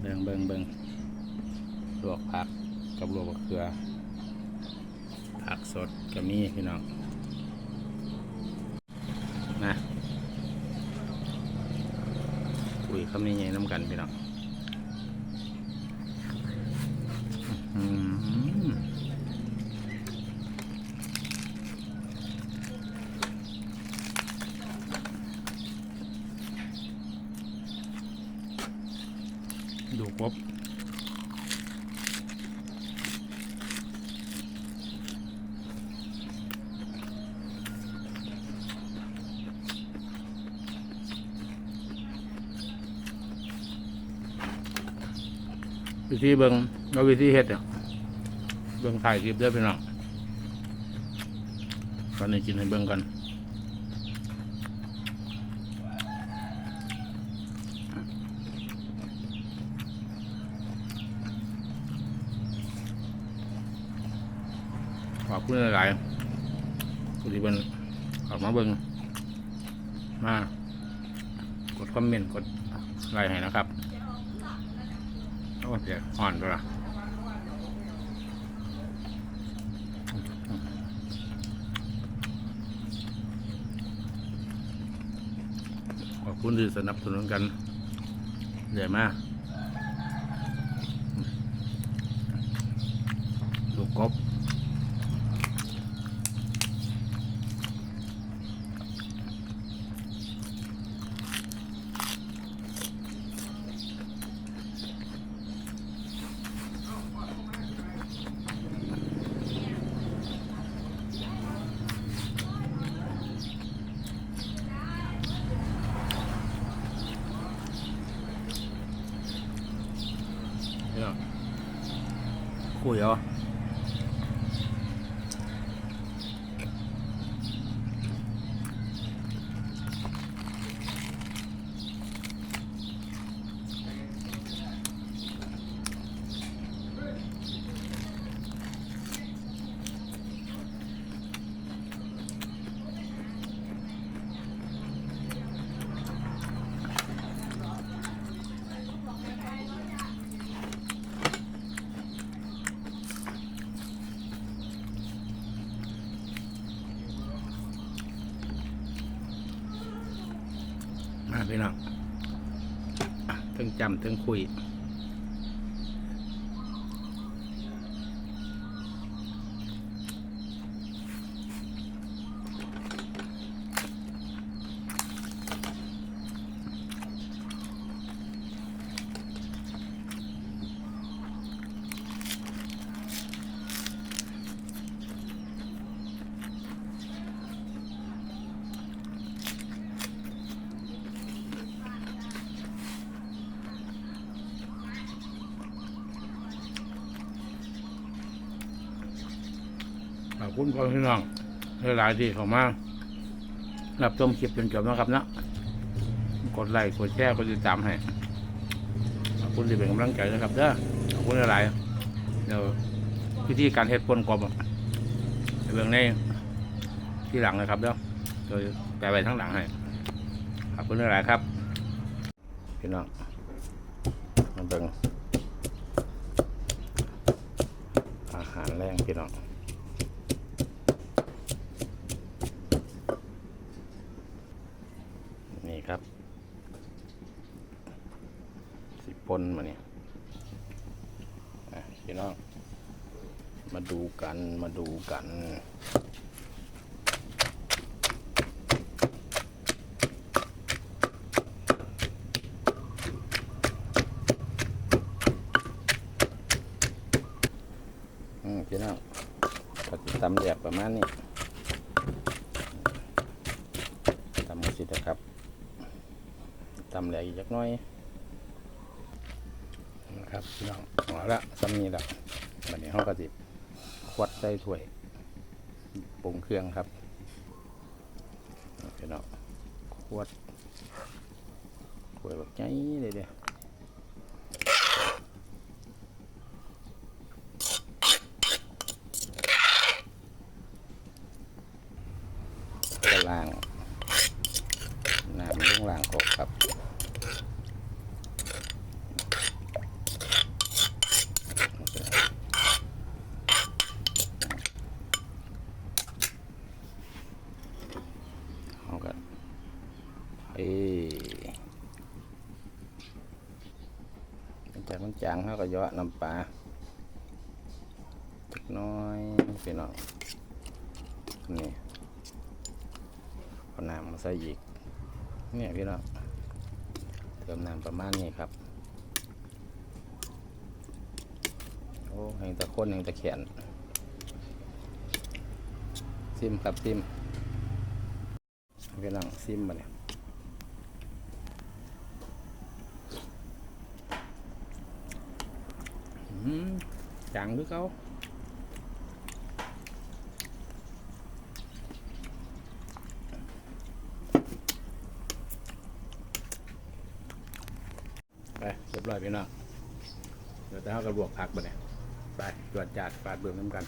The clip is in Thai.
เบิงเบิงเบิงลวกผักกับลวกมะเขือ ผักสดก็มีพี่น้องนะคุยคำนี้ไงน้ำกันพี่น้องอื้อหือ ดูครบวิธีเบิงเราวิธีเฮ็ดเนี่ยเบิงถ่ายคลิปเด้อพี่น้องตอนนี้กินให้เบิงกัน ขอบคุณหลายๆผู้ที่เป็นออกมาเบิ่งมากดคอมเมนต์กดไลค์ให้นะครับโอ้เดี๋ยวอ่อนด้วยล่ะขอบคุณที่สนับสนุนกันเดี๋ยวมากลูกกบ คุย พี่น้องถึงจำถึงคุย คุณพ่อพี่น้องหลายๆที่เข้ามารับชมคลิปจนจบนะครับนะกดไลค์กดแชร์กดติดตามให้ขอบคุณที่เป็นกำลังใจนะครับเด้อขอบคุณหลายๆเดี๋ยววิธีการเฮ็ดปนกบเรื่องในที่หลังนะครับเด้อโดยแปลไปทั้งหลังให้ขอบคุณหลายๆครับพี่น้องมาเบิ่งอาหารแรงพี่น้อง นี่ครับ สิ ปนมาเนี่ยพี่น้อง มาดูกันมาดูกันพี่น้องก็จะตำแยบประมาณนี้ตำมือสินะครับตำแหลกอีกจักน้อย ครับพี่น้องเอาละซ้ำนี้ละบันนี้เขาก็จิควัดใส่ถ้วยปรุงเครื่องครับพี่น้องควัดถ้วยแบบใหญ่เลยเดียวกระล่างน้ำลงล่างโคกครับ เอ้จากมันจางเขาก็ย่อน้ำปลาจักน้อยพี่น้องนี่เอาน้ำมาใส่อีกเนี่ยพี่น้องเติมน้ำประมาณนี้ครับโอ้แห่งตะค้นแห่งตะแขนซิมครับซิมพี่น้องซิมมาเนี่ย จังหรือเขาไปเรียบร้อยพี่น้องเดี๋ยวจะเอากระบวกผักไปเนี่ยไปตรวจจัดปาดเบืองน้ำกัน